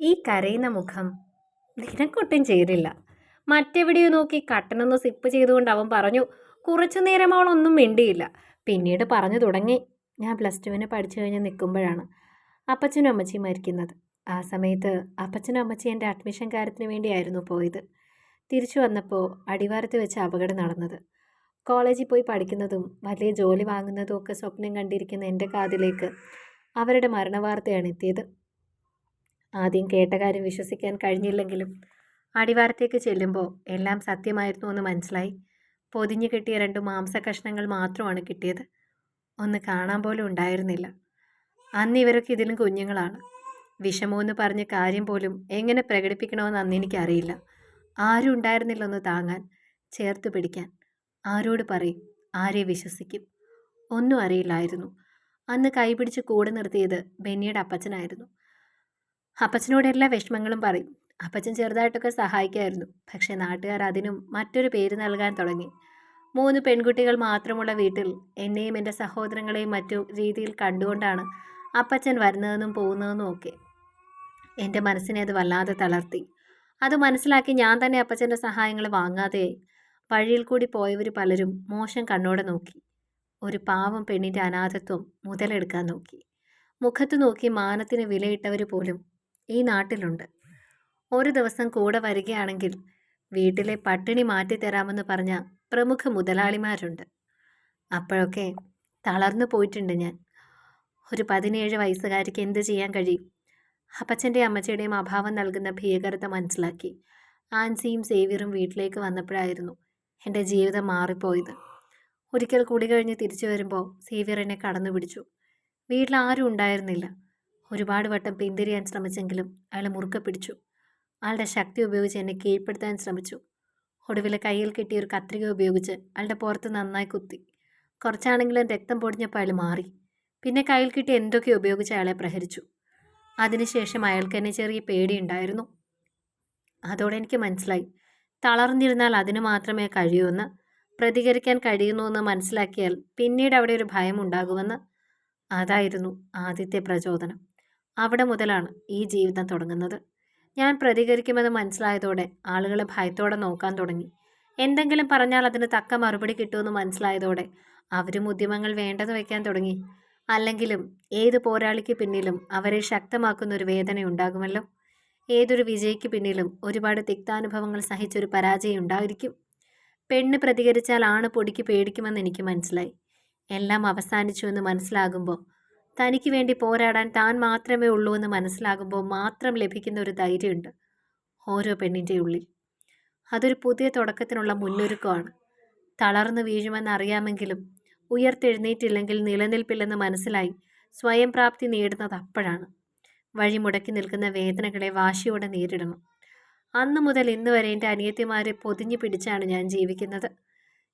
ഈ കരയുന്ന മുഖം നിനക്കൊട്ടും ചേരില്ല മറ്റെവിടെയോ നോക്കി കട്ടനൊന്ന് സിപ്പ് ചെയ്തുകൊണ്ട് അവൻ പറഞ്ഞു കുറച്ചു നേരം അവളൊന്നും മിണ്ടിയില്ല. പിന്നീട് പറഞ്ഞു തുടങ്ങി. ഞാൻ പ്ലസ് ടുവിന് പഠിച്ചു കഴിഞ്ഞ് നിൽക്കുമ്പോഴാണ് അപ്പച്ചനും അമ്മച്ചിയും മരിക്കുന്നത്. ആ സമയത്ത് അപ്പച്ചനും അമ്മച്ചിയും എന്റെ അഡ്മിഷൻ കാര്യത്തിന് വേണ്ടിയായിരുന്നു പോയത്. തിരിച്ചു വന്നപ്പോൾ അടിവാരത്ത് വെച്ച് അപകടം നടന്നത്. കോളേജിൽ പോയി പഠിക്കുന്നതും വലിയ ജോലി വാങ്ങുന്നതും ഒക്കെ സ്വപ്നം കണ്ടിരിക്കുന്ന എന്റെ കാതിലേക്ക് അവരുടെ മരണവാർത്തയാണ് എത്തിയത്. ആദ്യം കേട്ട കാര്യം വിശ്വസിക്കാൻ കഴിഞ്ഞില്ലെങ്കിലും അടിവാരത്തേക്ക് ചെല്ലുമ്പോൾ എല്ലാം സത്യമായിരുന്നു എന്ന് മനസ്സിലായി. പൊതിഞ്ഞു കിട്ടിയ രണ്ട് മാംസ കഷ്ണങ്ങൾ മാത്രമാണ് കിട്ടിയത്. ഒന്ന് കാണാൻ പോലും ഉണ്ടായിരുന്നില്ല. അന്ന് ഇവരൊക്കെ ഇതിലും കുഞ്ഞുങ്ങളാണ്. വിഷമമെന്ന് പറഞ്ഞ കാര്യം പോലും എങ്ങനെ പ്രകടിപ്പിക്കണമെന്ന് അന്ന് എനിക്കറിയില്ല. ആരും ഉണ്ടായിരുന്നില്ല ഒന്ന് താങ്ങാൻ ചേർത്ത് പിടിക്കാൻ. ആരോട് പറയും? ആരെ വിശ്വസിക്കും? ഒന്നും അറിയില്ലായിരുന്നു. അന്ന് കൈപിടിച്ച് കൂടെ നിർത്തിയത് ബെന്നിയുടെ അപ്പച്ചനായിരുന്നു. അപ്പച്ചനോട് എല്ലാ വിഷമങ്ങളും പറയും. അപ്പച്ചൻ ചെറുതായിട്ടൊക്കെ സഹായിക്കായിരുന്നു. പക്ഷേ നാട്ടുകാർ അതിനും മറ്റൊരു പേര് നൽകാൻ തുടങ്ങി. മൂന്ന് പെൺകുട്ടികൾ മാത്രമുള്ള വീട്ടിൽ എന്നെയും എന്റെ സഹോദരങ്ങളെയും മറ്റു രീതിയിൽ കണ്ടുകൊണ്ടാണ് അപ്പച്ചൻ വരുന്നതെന്നും പോകുന്നതെന്നും ഒക്കെ. എന്റെ മനസ്സിനെ അത് വല്ലാതെ തളർത്തി. അത് മനസ്സിലാക്കി ഞാൻ തന്നെ അപ്പച്ചന്റെ സഹായങ്ങൾ വാങ്ങാതെ വഴിയിൽ കൂടി പോയവർ പലരും മോശം കണ്ണോടെ നോക്കി. ഒരു പാവം പെണ്ണിന്റെ അനാഥത്വം മുതലെടുക്കാൻ നോക്കി. മുഖത്ത് നോക്കി മാനത്തിന് വിലയിട്ടവർ പോലും ഈ നാട്ടിലുണ്ട്. ഒരു ദിവസം കൂടെ വരികയാണെങ്കിൽ വീട്ടിലെ പട്ടിണി മാറ്റിത്തരാമെന്ന് പറഞ്ഞ പ്രമുഖ മുതലാളിമാരുണ്ട്. അപ്പോഴൊക്കെ തളർന്നു പോയിട്ടുണ്ട് ഞാൻ. ഒരു പതിനേഴ് വയസ്സുകാരിക്ക് എന്ത് ചെയ്യാൻ കഴിയും? അപ്പച്ചന്റെയും അമ്മച്ചയുടെയും അഭാവം നൽകുന്ന ഭീകരത മനസ്സിലാക്കി. ആൻസിയും സേവിയറും വീട്ടിലേക്ക് വന്നപ്പോഴായിരുന്നു എന്റെ ജീവിതം മാറിപ്പോയത്. ഒരിക്കൽ കൂടി കഴിഞ്ഞ് തിരിച്ചു വരുമ്പോൾ സേവിയർ എന്നെ കടന്നു പിടിച്ചു വീട്ടിൽ ആരും ഉണ്ടായിരുന്നില്ല. ഒരുപാട് വട്ടം പിന്തിരിയാൻ ശ്രമിച്ചെങ്കിലും അയാൾ മുറുക്കെ പിടിച്ചു. അയാളുടെ ശക്തി ഉപയോഗിച്ച് എന്നെ കീഴ്പ്പെടുത്താൻ ശ്രമിച്ചു. ഒടുവിൽ കയ്യിൽ കിട്ടിയ ഒരു കത്രിക ഉപയോഗിച്ച് അയാളുടെ പുറത്ത് നന്നായി കുത്തി. കുറച്ചാണെങ്കിലും രക്തം പൊടിഞ്ഞപ്പോൾ അയാൾ മാറി. പിന്നെ കയ്യിൽ കിട്ടി എന്തൊക്കെ ഉപയോഗിച്ച് അയാളെ പ്രഹരിച്ചു. അതിനുശേഷം അയാൾക്ക് എന്നെ ചെറിയ പേടിയുണ്ടായിരുന്നു. അതോടെ എനിക്ക് മനസ്സിലായി. തളർന്നിരുന്നാൽ അതിന് മാത്രമേ കഴിയൂന്ന് പ്രതികരിക്കാൻ കഴിയുന്നുവെന്ന് മനസ്സിലാക്കിയാൽ പിന്നീട് അവിടെ ഒരു ഭയം ഉണ്ടാകുമെന്ന്. അതായിരുന്നു ആദ്യത്തെ പ്രചോദനം. അവിടെ മുതലാണ് ഈ ജീവിതം തുടങ്ങുന്നത്. ഞാൻ പ്രതികരിക്കുമെന്ന് മനസ്സിലായതോടെ ആളുകളെ ഭയത്തോടെ നോക്കാൻ തുടങ്ങി. എന്തെങ്കിലും പറഞ്ഞാൽ അതിന് തക്ക മറുപടി കിട്ടുമെന്ന് മനസ്സിലായതോടെ അവരും ഉദ്യമങ്ങൾ വേണ്ടെന്ന് വയ്ക്കാൻ തുടങ്ങി. അല്ലെങ്കിലും ഏത് പോരാളിക്ക് പിന്നിലും അവരെ ശക്തമാക്കുന്ന ഒരു വേദന ഉണ്ടാകുമല്ലോ? ഏതൊരു വിജയിക്ക് പിന്നിലും ഒരുപാട് തിക്താനുഭവങ്ങൾ സഹിച്ചൊരു പരാജയം ഉണ്ടായിരിക്കും. പെണ്ണ് പ്രതികരിച്ചാൽ ആണ് പൊടിക്ക് പേടിക്കുമെന്ന് എനിക്ക് മനസ്സിലായി. എല്ലാം അവസാനിച്ചു എന്ന് മനസ്സിലാകുമ്പോൾ തനിക്ക് വേണ്ടി പോരാടാൻ താൻ മാത്രമേ ഉള്ളൂ എന്ന് മനസ്സിലാകുമ്പോൾ മാത്രം ലഭിക്കുന്ന ഒരു ധൈര്യമുണ്ട് ഓരോ പെണ്ണിന്റെ ഉള്ളിൽ. അതൊരു പുതിയ തുടക്കത്തിനുള്ള മുന്നൊരുക്കമാണ്. തളർന്നു വീഴുമെന്ന് അറിയാമെങ്കിലും ഉയർത്തെഴുന്നേറ്റില്ലെങ്കിൽ നിലനിൽപ്പില്ലെന്ന് മനസ്സിലായി സ്വയം പ്രാപ്തി നേടുന്നത് അപ്പോഴാണ്. വഴി മുടക്കി നിൽക്കുന്ന വേദനകളെ വാശിയോടെ നേരിടണം. അന്ന് മുതൽ ഇന്ന് വരെ എന്റെ അനിയത്തിമാരെ പൊതിഞ്ഞു പിടിച്ചാണ് ഞാൻ ജീവിക്കുന്നത്.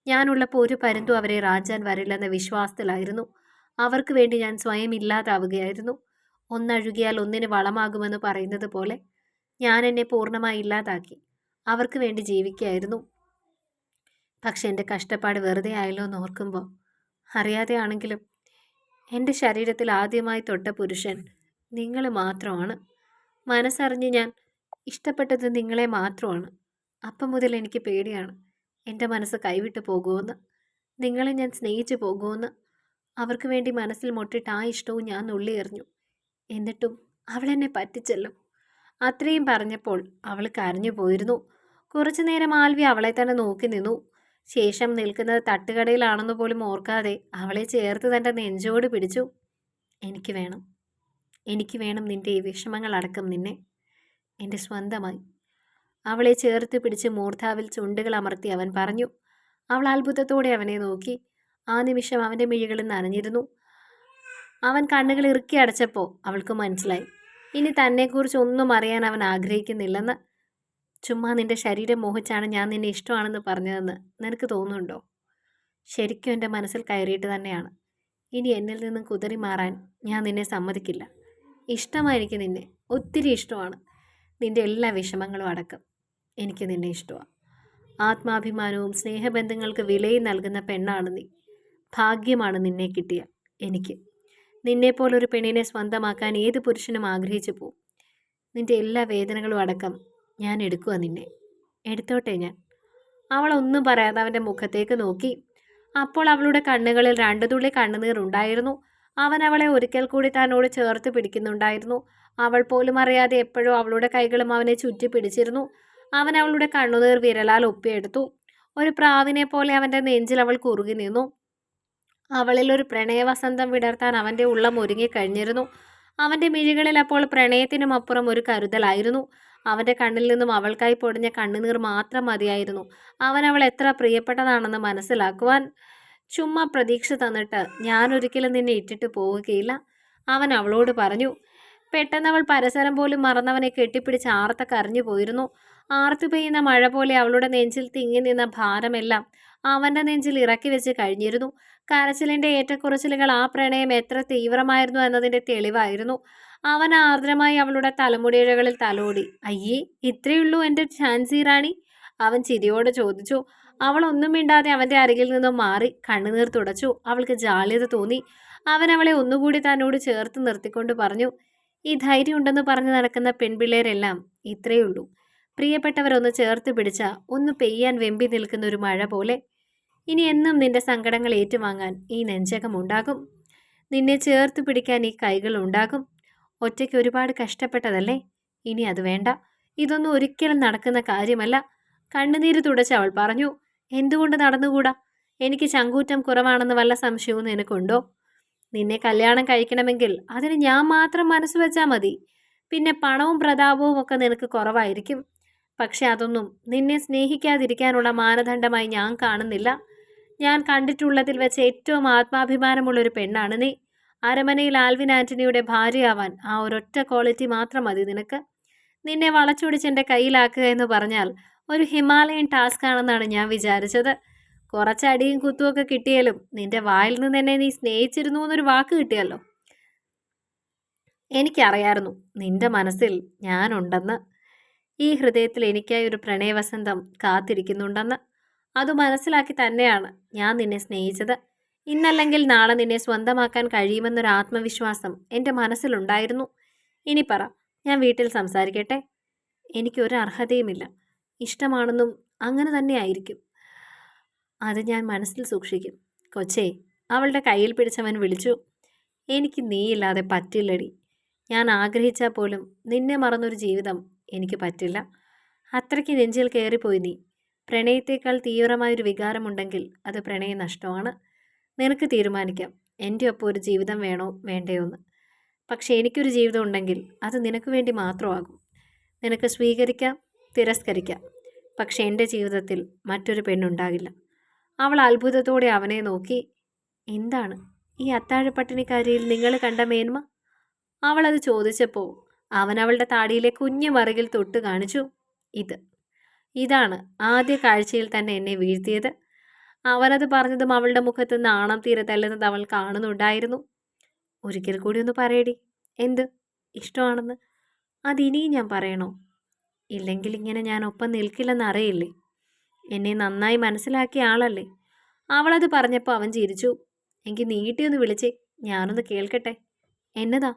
ഞാനുള്ളപ്പോൾ ഒരു പരുന്തും അവരെ റാഞ്ചാൻ വരില്ലെന്ന വിശ്വാസത്തിലായിരുന്നു അവർക്ക് വേണ്ടി ഞാൻ സ്വയം ഇല്ലാതാവുകയായിരുന്നു. ഒന്നഴുകിയാൽ ഒന്നിന് വളമാകുമെന്ന് പറയുന്നത് പോലെ ഞാൻ എന്നെ പൂർണമായി ഇല്ലാതാക്കി. അവർക്ക് വേണ്ടി ജീവിക്കുകയായിരുന്നു പക്ഷെ എന്റെ കഷ്ടപ്പാട് വെറുതെ ആയല്ലോ എന്ന് ഓർക്കുമ്പോൾ അറിയാതെയാണെങ്കിലും എന്റെ ശരീരത്തിൽ ആദ്യമായി തൊട്ട പുരുഷൻ നിങ്ങൾ മാത്രമാണ്. മനസ്സറിഞ്ഞ് ഞാൻ ഇഷ്ടപ്പെട്ടത് നിങ്ങളെ മാത്രമാണ്. അപ്പം മുതൽ എനിക്ക് പേടിയാണ്. എന്റെ മനസ്സ് കൈവിട്ട് പോകുമെന്ന്. നിങ്ങളെ ഞാൻ സ്നേഹിച്ചു പോകുമെന്ന്. അവർക്ക് വേണ്ടി മനസ്സിൽ മുട്ടിട്ട് ആ ഇഷ്ടവും ഞാൻ നുള്ളിയെറിഞ്ഞു എന്നിട്ടും അവളെന്നെ പറ്റിച്ചല്ലോ. അത്രയും പറഞ്ഞപ്പോൾ അവൾ കരഞ്ഞു പോയിരുന്നു. കുറച്ചു നേരം ആൽവി അവളെ തന്നെ നോക്കി നിന്നു. ശേഷം നിൽക്കുന്നത് തട്ടുകടയിലാണെന്ന് പോലും ഓർക്കാതെ അവളെ ചേർത്ത് തന്റെ നെഞ്ചോട് പിടിച്ചു. എനിക്ക് വേണം. എനിക്ക് വേണം നിന്റെ ഈ വിഷമങ്ങൾ വിഷമങ്ങളടക്കം നിന്നെ. എന്റെ സ്വന്തമായി. അവളെ ചേർത്ത് പിടിച്ച് മൂർധാവിൽ ചുണ്ടുകൾ അമർത്തി അവൻ പറഞ്ഞു. അവൾ അത്ഭുതത്തോടെ അവനെ നോക്കി. ആ നിമിഷം അവന്റെ മിഴികളിൽ നനഞ്ഞിരുന്നു. അവൻ കണ്ണുകൾ ഇറുക്കി അടച്ചപ്പോൾ അവൾക്ക് മനസ്സിലായി. ഇനി തന്നെക്കുറിച്ച് ഒന്നും അറിയാൻ അവൻ ആഗ്രഹിക്കുന്നില്ലെന്ന്. ചുമ്മാ നിന്റെ ശരീരം മോഹിച്ചാണ് ഞാൻ നിന്നെ ഇഷ്ടമാണെന്ന് പറഞ്ഞതെന്ന് നിനക്ക് തോന്നുന്നുണ്ടോ? ശരിക്കും എന്റെ മനസ്സിൽ കയറിയിട്ട് തന്നെയാണ്. ഇനി എന്നിൽ നിന്നും കുതറി മാറാൻ ഞാൻ നിന്നെ സമ്മതിക്കില്ല. ഇഷ്ടമായിരിക്കും നിന്നെ. ഒത്തിരി ഇഷ്ടമാണ്. നിന്റെ എല്ലാ വിഷമങ്ങളും അടക്കം എനിക്ക് നിന്നെ ഇഷ്ടമാണ് ആത്മാഭിമാനവും സ്നേഹബന്ധങ്ങൾക്ക് വിലയും നൽകുന്ന പെണ്ണാണ് നീ. ഭാഗ്യമാണ് നിന്നെ കിട്ടിയ. എനിക്ക്. നിന്നെപ്പോലൊരു പെണ്ണിനെ സ്വന്തമാക്കാൻ ഏത് പുരുഷനും ആഗ്രഹിച്ചു പോവും. നിന്റെ എല്ലാ വേദനകളും അടക്കം ഞാൻ എടുക്കുക നിന്നെ. എടുത്തോട്ടെ ഞാൻ. അവളൊന്നും പറയാതെ അവന്റെ മുഖത്തേക്ക് നോക്കി. അപ്പോൾ അവളുടെ കണ്ണുകളിൽ രണ്ടു തുള്ളി കണ്ണുനീർ ഉണ്ടായിരുന്നു. അവൻ അവളെ ഒരിക്കൽ കൂടി തന്നോട് ചേർത്ത് പിടിക്കുന്നുണ്ടായിരുന്നു. അവൾ പോലും അറിയാതെ എപ്പോഴും അവളുടെ കൈകളും അവനെ ചുറ്റി പിടിച്ചിരുന്നു. അവൻ അവളുടെ കണ്ണുനീർ വിരലാൽ ഒപ്പിയെടുത്തു. ഒരു പ്രാവിനെ പോലെ അവന്റെ നെഞ്ചിൽ അവൾ കുറുകി നിന്നു. അവളിൽ ഒരു പ്രണയവസന്തം വിടർത്താൻ അവന്റെ ഉള്ളം ഒരുങ്ങിക്കഴിഞ്ഞിരുന്നു അവന്റെ മിഴികളിൽ അപ്പോൾ പ്രണയത്തിനും അപ്പുറം ഒരു കരുതലായിരുന്നു. അവന്റെ കണ്ണിൽ നിന്നും അവൾക്കായി പൊടിഞ്ഞ കണ്ണുനീർ മാത്രം മതിയായിരുന്നു. അവൻ അവൾ എത്ര പ്രിയപ്പെട്ടതാണെന്ന് മനസ്സിലാക്കുവാൻ ചുമ്മാ പ്രതീക്ഷ തന്നിട്ട് ഞാൻ ഒരിക്കലും നിന്നെ ഇട്ടിട്ട് പോവുകയില്ല. അവൻ അവളോട് പറഞ്ഞു പെട്ടെന്ന് അവൾ പരസരം പോലും മറന്നവനെ കെട്ടിപ്പിടിച്ച് ആർത്ത കരഞ്ഞു പോയിരുന്നു. ആർത്തു പെയ്യുന്ന മഴ പോലെ അവളുടെ നെഞ്ചിൽ തിങ്ങി നിന്ന ഭാരമെല്ലാം അവന്റെ നെഞ്ചിൽ ഇറക്കി വെച്ച് കഴിഞ്ഞിരുന്നു. കരച്ചിലിന്റെ ഏറ്റക്കുറച്ചിലുകൾ ആ പ്രണയം എത്ര തീവ്രമായിരുന്നു എന്നതിന്റെ തെളിവായിരുന്നു. അവൻ ആർദ്രമായി അവളുടെ തലമുടിയിഴകളിൽ തലോടി. അയ്യേ ഇത്രയുള്ളൂ എന്റെ ഝാൻസി റാണി? അവൻ ചിരിയോടെ ചോദിച്ചു. അവൾ ഒന്നും മിണ്ടാതെ അവന്റെ അരികിൽ നിന്നും മാറി കണ്ണുനീർ തുടച്ചു. അവൾക്ക് ജാള്യത തോന്നി. അവൻ അവളെ ഒന്നുകൂടി തന്നോട് ചേർത്ത് നിർത്തിക്കൊണ്ട് പറഞ്ഞു ഈ ധൈര്യം ഉണ്ടെന്ന് പറഞ്ഞു നടക്കുന്ന പെൺപിള്ളേരെല്ലാം ഇത്രയുള്ളൂ പ്രിയപ്പെട്ടവരൊന്ന് ചേർത്ത് പിടിച്ച ഒന്ന് പെയ്യാൻ വെമ്പി നിൽക്കുന്ന ഒരു മഴ പോലെ ഇനി എന്നും നിന്റെ സങ്കടങ്ങൾ ഏറ്റുവാങ്ങാൻ ഈ നെഞ്ചകം ഉണ്ടാകും. നിന്നെ ചേർത്ത് പിടിക്കാൻ ഈ കൈകൾ ഉണ്ടാകും. ഒറ്റയ്ക്ക് ഒരുപാട് കഷ്ടപ്പെട്ടതല്ലേ? ഇനി അത് വേണ്ട. ഇതൊന്നും ഒരിക്കലും നടക്കുന്ന കാര്യമല്ല. കണ്ണുനീര് തുടച്ച് അവൾ പറഞ്ഞു എന്തുകൊണ്ട് നടന്നുകൂടാ? എനിക്ക് ചങ്കൂറ്റം കുറവാണെന്ന് വല്ല സംശയവും നിനക്കുണ്ടോ? നിന്നെ കല്യാണം കഴിക്കണമെങ്കിൽ അതിന് ഞാൻ മാത്രം മനസ്സ് വെച്ചാൽ മതി. പിന്നെ പണവും പ്രതാപവും ഒക്കെ നിനക്ക് കുറവായിരിക്കും. പക്ഷെ അതൊന്നും നിന്നെ സ്നേഹിക്കാതിരിക്കാനുള്ള മാനദണ്ഡമായി ഞാൻ കാണുന്നില്ല. ഞാൻ കണ്ടിട്ടുള്ളതിൽ വെച്ച് ഏറ്റവും ആത്മാഭിമാനമുള്ളൊരു പെണ്ണാണ് നീ. അരമനയിൽ ആൽവിൻ ആന്റണിയുടെ ഭാര്യയാവാൻ ആ ഒരൊറ്റ ക്വാളിറ്റി മാത്രം മതി നിനക്ക്. നിന്നെ വളച്ചൊടിച്ച് എന്റെ കയ്യിലാക്കുക എന്ന് പറഞ്ഞാൽ ഒരു ഹിമാലയൻ ടാസ്ക് ആണെന്നാണ് ഞാൻ വിചാരിച്ചത്. കുറച്ച് അടിയും കുത്തുമൊക്കെ കിട്ടിയാലും നിന്റെ വായിൽ നിന്ന് തന്നെ നീ സ്നേഹിച്ചിരുന്നു എന്നൊരു വാക്ക് കിട്ടിയല്ലോ. എനിക്കറിയായിരുന്നു നിന്റെ മനസ്സിൽ ഞാനുണ്ടെന്ന്. ഈ ഹൃദയത്തിൽ എനിക്കായി ഒരു പ്രണയവസന്തം കാത്തിരിക്കുന്നുണ്ടെന്ന്. അത് മനസ്സിലാക്കി തന്നെയാണ് ഞാൻ നിന്നെ സ്നേഹിച്ചത്. ഇന്നല്ലെങ്കിൽ നാളെ നിന്നെ സ്വന്തമാക്കാൻ കഴിയുമെന്നൊരു ആത്മവിശ്വാസം എന്റെ മനസ്സിലുണ്ടായിരുന്നു. ഇനി പറ ഞാൻ വീട്ടിൽ സംസാരിക്കട്ടെ? എനിക്കൊരു അർഹതയുമില്ല. ഇഷ്ടമാണെന്നും അങ്ങനെ തന്നെ ആയിരിക്കും. അത് ഞാൻ മനസ്സിൽ സൂക്ഷിക്കും. കൊച്ചേ അവളുടെ കയ്യിൽ പിടിച്ചവൻ വിളിച്ചു. എനിക്ക് നീയില്ലാതെ പറ്റില്ലടി. ഞാൻ ആഗ്രഹിച്ചാൽ പോലും നിന്നെ മറന്നൊരു ജീവിതം എനിക്ക് പറ്റില്ല. അത്രയ്ക്ക് നെഞ്ചിൽ കയറിപ്പോയി നീ. പ്രണയത്തേക്കാൾ തീവ്രമായൊരു വികാരമുണ്ടെങ്കിൽ അത് പ്രണയ നഷ്ടമാണ് നിനക്ക് തീരുമാനിക്കാം. എന്റെ ഒപ്പം ഒരു ജീവിതം വേണോ? വേണ്ടയോ എന്ന് പക്ഷേ എനിക്കൊരു ജീവിതം ഉണ്ടെങ്കിൽ അത് നിനക്ക് വേണ്ടി മാത്രമാകും. നിനക്ക് സ്വീകരിക്കാം തിരസ്കരിക്കാം. പക്ഷേ എന്റെ ജീവിതത്തിൽ മറ്റൊരു പെണ്ണുണ്ടാകില്ല. അവൾ അത്ഭുതത്തോടെ അവനെ നോക്കി എന്താണ്? ഈ അത്താഴപ്പട്ടിണിക്കാരിയിൽ നിങ്ങൾ കണ്ട മേന്മ? അവളത് ചോദിച്ചപ്പോൾ അവൻ അവളുടെ താടിയിലെ കുഞ്ഞു മറുകിൽ തൊട്ട് കാണിച്ചു ഇത്. ഇതാണ് ആദ്യ കാഴ്ചയിൽ തന്നെ എന്നെ വീഴ്ത്തിയത്. അവനത് പറഞ്ഞതും അവളുടെ മുഖത്ത് നാണം തീരെ തല്ലുന്നത് അവൾ കാണുന്നുണ്ടായിരുന്നു. ഒരിക്കൽ കൂടി ഒന്ന് പറയടി. എന്ത്? ഇഷ്ടമാണെന്ന്. അതിനിയും ഞാൻ പറയണോ? ഇല്ലെങ്കിൽ ഇങ്ങനെ ഞാൻ ഒപ്പം നിൽക്കില്ലെന്ന് അറിയില്ലേ? എന്നെ നന്നായി മനസ്സിലാക്കിയ ആളല്ലേ. അവളത് പറഞ്ഞപ്പോൾ അവൻ ചിരിച്ചു. എനിക്ക് നീട്ടിയൊന്ന് വിളിച്ചേ. ഞാനൊന്ന് കേൾക്കട്ടെ. എന്നതാ?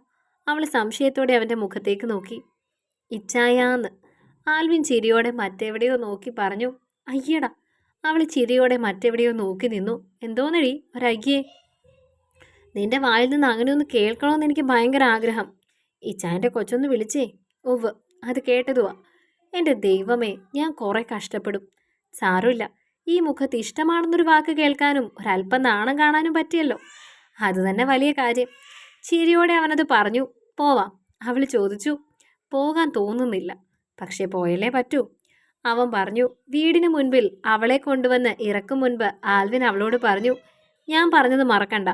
അവൾ സംശയത്തോടെ അവന്റെ മുഖത്തേക്ക് നോക്കി. ഇച്ചായാന്ന്. ആൽവിൻ ചിരിയോടെ മറ്റെവിടെയോ നോക്കി പറഞ്ഞു അയ്യടാ അവൾ ചിരിയോടെ മറ്റെവിടെയോ നോക്കി നിന്നു. എന്തോന്നടി ഒരയ്യേ? നിന്റെ വായിൽ നിന്ന് അങ്ങനെ ഒന്ന് കേൾക്കണമെന്ന് എനിക്ക് ഭയങ്കര ആഗ്രഹം. ഈ ചാന്റെ കൊച്ചൊന്ന് വിളിച്ചേ. ഒവ് അത് കേട്ടതുവാ. എന്റെ ദൈവമേ ഞാൻ കുറേ കഷ്ടപ്പെടും. സാരമില്ല ഈ മുഖത്ത് ഇഷ്ടമാണെന്നൊരു വാക്ക് കേൾക്കാനും ഒരല്പം നാണം കാണാനും പറ്റിയല്ലോ. അത് തന്നെ വലിയ കാര്യം. ചിരിയോടെ അവനത് പറഞ്ഞു. പോവാം. അവൾ ചോദിച്ചു. പോകാൻ തോന്നുന്നില്ല. പക്ഷേ പോയല്ലേ പറ്റൂ. അവൻ പറഞ്ഞു വീടിന് മുൻപിൽ അവളെ കൊണ്ടുവന്ന് ഇറക്കും മുൻപ് ആൽവിൻ അവളോട് പറഞ്ഞു ഞാൻ പറഞ്ഞത് മറക്കണ്ട.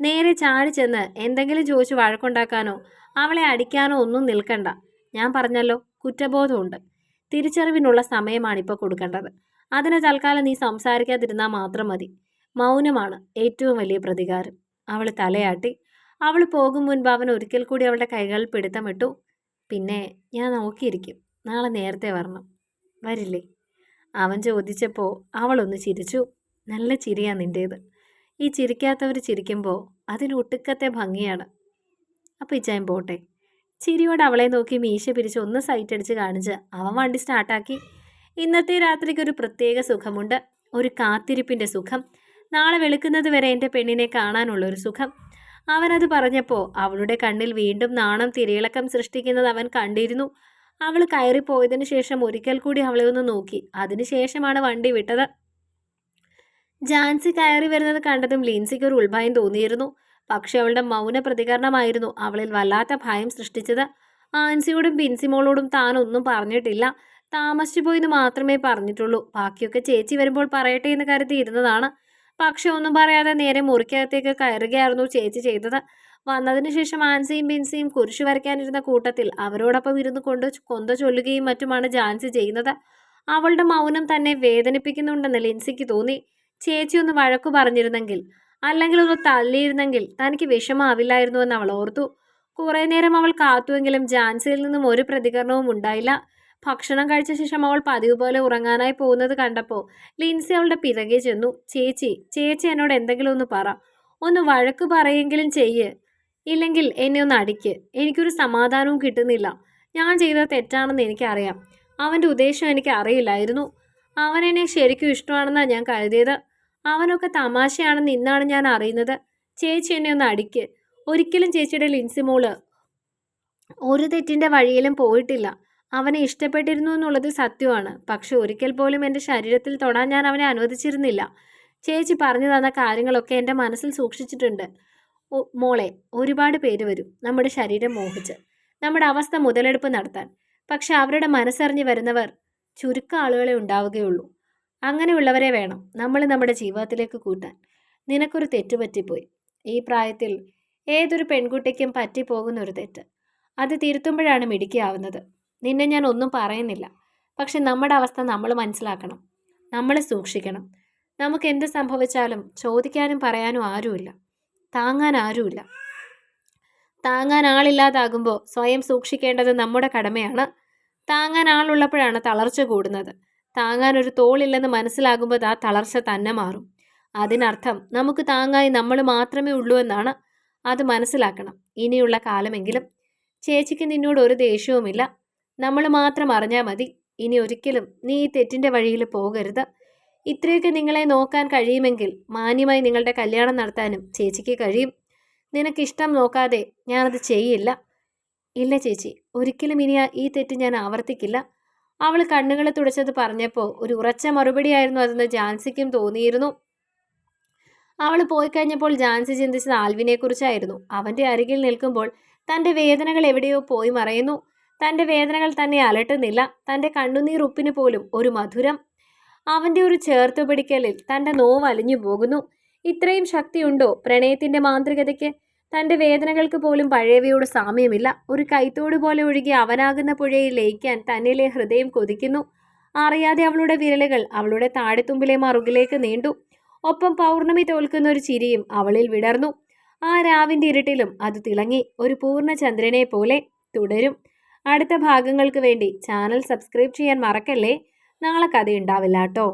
നേരെ ചാടി ചെന്ന് എന്തെങ്കിലും ചോദിച്ച് വഴക്കുണ്ടാക്കാനോ അവളെ അടിക്കാനോ ഒന്നും നിൽക്കണ്ട. ഞാൻ പറഞ്ഞല്ലോ കുറ്റബോധമുണ്ട്. തിരിച്ചറിവിനുള്ള സമയമാണിപ്പോൾ കൊടുക്കേണ്ടത്. അതിന് തൽക്കാലം നീ സംസാരിക്കാതിരുന്നാൽ മാത്രം മതി. മൗനമാണ് ഏറ്റവും വലിയ പ്രതികാരം. അവൾ തലയാട്ടി അവൾ പോകും മുൻപ് അവൻ ഒരിക്കൽ കൂടി അവളുടെ കൈകൾ പിടുത്തമിട്ടു പിന്നെ ഞാൻ നോക്കിയിരിക്കും. നാളെ നേരത്തെ വരണം. വരില്ലേ? അവൻ ചോദിച്ചപ്പോൾ അവളൊന്ന് ചിരിച്ചു. നല്ല ചിരിയാ നിന്റേത് ഈ ചിരിക്കാത്തവർ ചിരിക്കുമ്പോൾ അതിന് ഒട്ടുക്കത്തെ ഭംഗിയാണ്. അപ്പോൾ ഇച്ചായം പോട്ടെ. ചിരിയോട് അവളെ നോക്കി മീശ പിരിച്ച് ഒന്ന് സൈറ്റ് അടിച്ച് കാണിച്ച് അവൻ വണ്ടി സ്റ്റാർട്ടാക്കി ഇന്നത്തെ രാത്രിക്ക് ഒരു പ്രത്യേക സുഖമുണ്ട്. ഒരു കാത്തിരിപ്പിന്റെ സുഖം. നാളെ വെളുക്കുന്നത് വരെ എന്റെ പെണ്ണിനെ കാണാനുള്ളൊരു സുഖം. അവനത് പറഞ്ഞപ്പോൾ അവളുടെ കണ്ണിൽ വീണ്ടും നാണം തിരയിളക്കം സൃഷ്ടിക്കുന്നത് അവൻ കണ്ടിരുന്നു. അവൾ കയറിപ്പോയതിനു ശേഷം ഒരിക്കൽ കൂടി അവളെ ഒന്ന് നോക്കി. അതിനുശേഷമാണ് വണ്ടി വിട്ടത്. ജാൻസി കയറി വരുന്നത് കണ്ടതും ലിൻസിക്ക് ഒരു ഉൾഭയം തോന്നിയിരുന്നു. പക്ഷെ അവളുടെ മൗന പ്രതികരണമായിരുന്നു അവളിൽ വല്ലാത്ത ഭയം സൃഷ്ടിച്ചത്. ആൻസിയോടും ബിൻസിമോളോടും താൻ ഒന്നും പറഞ്ഞിട്ടില്ല. താമസിച്ചു പോയെന്ന് മാത്രമേ പറഞ്ഞിട്ടുള്ളൂ. ബാക്കിയൊക്കെ ചേച്ചി വരുമ്പോൾ പറയട്ടെ എന്ന് കരുതി ഇരുന്നതാണ് പക്ഷെ ഒന്നും പറയാതെ നേരെ മുറിക്കകത്തേക്ക് കയറുകയായിരുന്നു ചേച്ചി ചെയ്തത്. വന്നതിന് ശേഷം ആൻസിയും ബിൻസിയും കുരിശു വരയ്ക്കാനിരുന്ന കൂട്ടത്തിൽ അവരോടൊപ്പം ഇരുന്ന് കൊണ്ട് കൊന്ത ചൊല്ലുകയും മറ്റുമാണ് ജാൻസി ചെയ്യുന്നത്. അവളുടെ മൗനം തന്നെ വേദനിപ്പിക്കുന്നുണ്ടെന്ന് ലിൻസിക്ക് തോന്നി. ചേച്ചി ഒന്ന് വഴക്കു പറഞ്ഞിരുന്നെങ്കിൽ അല്ലെങ്കിൽ ഒന്ന് തള്ളിയിരുന്നെങ്കിൽ തനിക്ക് വിഷമാവില്ലായിരുന്നു എന്ന് അവൾ ഓർത്തു. കുറേ നേരം അവൾ കാത്തുവെങ്കിലും ജാൻസിയിൽ നിന്നും ഒരു പ്രതികരണവും ഉണ്ടായില്ല. ഭക്ഷണം കഴിച്ച ശേഷം അവൾ പതിവ് പോലെ ഉറങ്ങാനായി പോകുന്നത് കണ്ടപ്പോൾ ലിൻസി അവളുടെ പിറകെ ചെന്നു. ചേച്ചി ചേച്ചി എന്നോട് എന്തെങ്കിലും ഒന്ന് പറ. ഒന്ന് വഴക്ക് പറയെങ്കിലും ചെയ്യ്. ഇല്ലെങ്കിൽ എന്നെ ഒന്ന് അടിക്ക്. എനിക്കൊരു സമാധാനവും കിട്ടുന്നില്ല. ഞാൻ ചെയ്തത് തെറ്റാണെന്ന് എനിക്കറിയാം. അവന്റെ ഉദ്ദേശം എനിക്ക് അറിയില്ലായിരുന്നു. അവൻ എന്നെ ശരിക്കും ഇഷ്ടമാണെന്നാണ് ഞാൻ കരുതിയത്. അവനൊക്കെ തമാശയാണെന്ന് ഇന്നാണ് ഞാൻ അറിയുന്നത്. ചേച്ചി എന്നെ ഒന്ന് അടിക്ക്. ഒരിക്കലും ചേച്ചിയുടെ ലിൻസി മോൾ ഒരു തെറ്റിന്റെ വഴിയിലും പോയിട്ടില്ല. അവനെ ഇഷ്ടപ്പെട്ടിരുന്നു എന്നുള്ളത് സത്യമാണ്. പക്ഷെ ഒരിക്കൽ പോലും എന്റെ ശരീരത്തിൽ തൊടാൻ ഞാൻ അവനെ അനുവദിച്ചിരുന്നില്ല. ചേച്ചി പറഞ്ഞു തന്ന കാര്യങ്ങളൊക്കെ എന്റെ മനസ്സിൽ സൂക്ഷിച്ചിട്ടുണ്ട്. മോളെ ഒരുപാട് പേര് വരും നമ്മുടെ ശരീരം മോഹിച്ച്. നമ്മുടെ അവസ്ഥ മുതലെടുപ്പ് നടത്താൻ. പക്ഷെ അവരുടെ മനസ്സറിഞ്ഞ് വരുന്നവർ ചുരുക്കം ആളുകളെ ഉണ്ടാവുകയുള്ളൂ. അങ്ങനെയുള്ളവരെ വേണം നമ്മൾ നമ്മുടെ ജീവിതത്തിലേക്ക് കൂട്ടാൻ. നിനക്കൊരു തെറ്റ് പറ്റിപ്പോയി. ഈ പ്രായത്തിൽ ഏതൊരു പെൺകുട്ടിക്കും പറ്റിപ്പോകുന്ന ഒരു തെറ്റ്. അത് തിരുത്തുമ്പോഴാണ് മിടുക്കിയാവുന്നത്. നിന്നെ ഞാൻ ഒന്നും പറയുന്നില്ല. പക്ഷെ നമ്മുടെ അവസ്ഥ നമ്മൾ മനസ്സിലാക്കണം. നമ്മൾ സൂക്ഷിക്കണം. നമുക്ക് എന്ത് സംഭവിച്ചാലും ചോദിക്കാനും പറയാനും ആരുമില്ല. താങ്ങാൻ ആരുമില്ല താങ്ങാൻ ആളില്ലാതാകുമ്പോൾ സ്വയം സൂക്ഷിക്കേണ്ടത് നമ്മുടെ കടമയാണ്. താങ്ങാൻ ആളുള്ളപ്പോഴാണ് തളർച്ച കൂടുന്നത്. താങ്ങാൻ ഒരു തോളില്ലെന്ന് മനസ്സിലാകുമ്പോൾ ആ തളർച്ച തന്നെ മാറും. അതിനർത്ഥം നമുക്ക് താങ്ങായി നമ്മൾ മാത്രമേ ഉള്ളൂ എന്നാണ് അത് മനസ്സിലാക്കണം. ഇനിയുള്ള കാലമെങ്കിലും ചേച്ചിക്ക് നിന്നോട് ഒരു ദേഷ്യവുമില്ല. നമ്മൾ മാത്രം അറിഞ്ഞാൽ മതി. ഇനി ഒരിക്കലും നീ ഈ തെറ്റിന്റെ വഴിയിൽ പോകരുത്. ഇത്രയൊക്കെ നിങ്ങളെ നോക്കാൻ കഴിയുമെങ്കിൽ മാന്യമായി നിങ്ങളുടെ കല്യാണം നടത്താനും ചേച്ചിക്ക് കഴിയും. നിനക്കിഷ്ടം നോക്കാതെ ഞാനത് ചെയ്യില്ല. ഇല്ല ചേച്ചി ഒരിക്കലും ഇനി ഈ തെറ്റ് ഞാൻ ആവർത്തിക്കില്ല. അവൾ കണ്ണുകൾ തുടച്ചത് പറഞ്ഞപ്പോൾ ഒരു ഉറച്ച മറുപടിയായിരുന്നു അതെന്ന് ജാൻസിക്കും തോന്നിയിരുന്നു. അവൾ പോയി കഴിഞ്ഞപ്പോൾ ജാൻസി ചിന്തിച്ചത് ആൽവിനെക്കുറിച്ചായിരുന്നു. അവന്റെ അരികിൽ നിൽക്കുമ്പോൾ തന്റെ വേദനകൾ എവിടെയോ പോയി മറയുന്നു. തന്റെ വേദനകൾ തന്നെ അലട്ടുന്നില്ല. തന്റെ കണ്ണുനീർ ഉപ്പിന് പോലും ഒരു മധുരം. അവന്റെ ഒരു ചേർത്ത് പിടിക്കലിൽ തന്റെ നോവ് അലിഞ്ഞു പോകുന്നു. ഇത്രയും ശക്തിയുണ്ടോ? പ്രണയത്തിന്റെ മാന്ത്രികതയ്ക്ക് തന്റെ വേദനകൾക്ക് പോലും പഴയവയോട് സാമ്യമില്ല. ഒരു കൈത്തോട് പോലെ ഒഴുകി അവനാകുന്ന പുഴയിൽ ലയിക്കാൻ തന്നിലെ ഹൃദയം കൊതിക്കുന്നു. അറിയാതെ അവളുടെ വിരലുകൾ അവളുടെ താടിത്തുമ്പിലെ മറുകിലേക്ക് നീണ്ടു. ഒപ്പം പൗർണമി തോൽക്കുന്ന ഒരു ചിരിയും അവളിൽ വിടർന്നു. ആ രാവിന്റെ ഇരുട്ടിലും അത് തിളങ്ങി. ഒരു പൂർണ ചന്ദ്രനെ പോലെ തുടരും. അടുത്ത ഭാഗങ്ങൾക്ക് വേണ്ടി ചാനൽ സബ്സ്ക്രൈബ് ചെയ്യാൻ മറക്കല്ലേ? നാളെ കഥയുണ്ടാവില്ല കേട്ടോ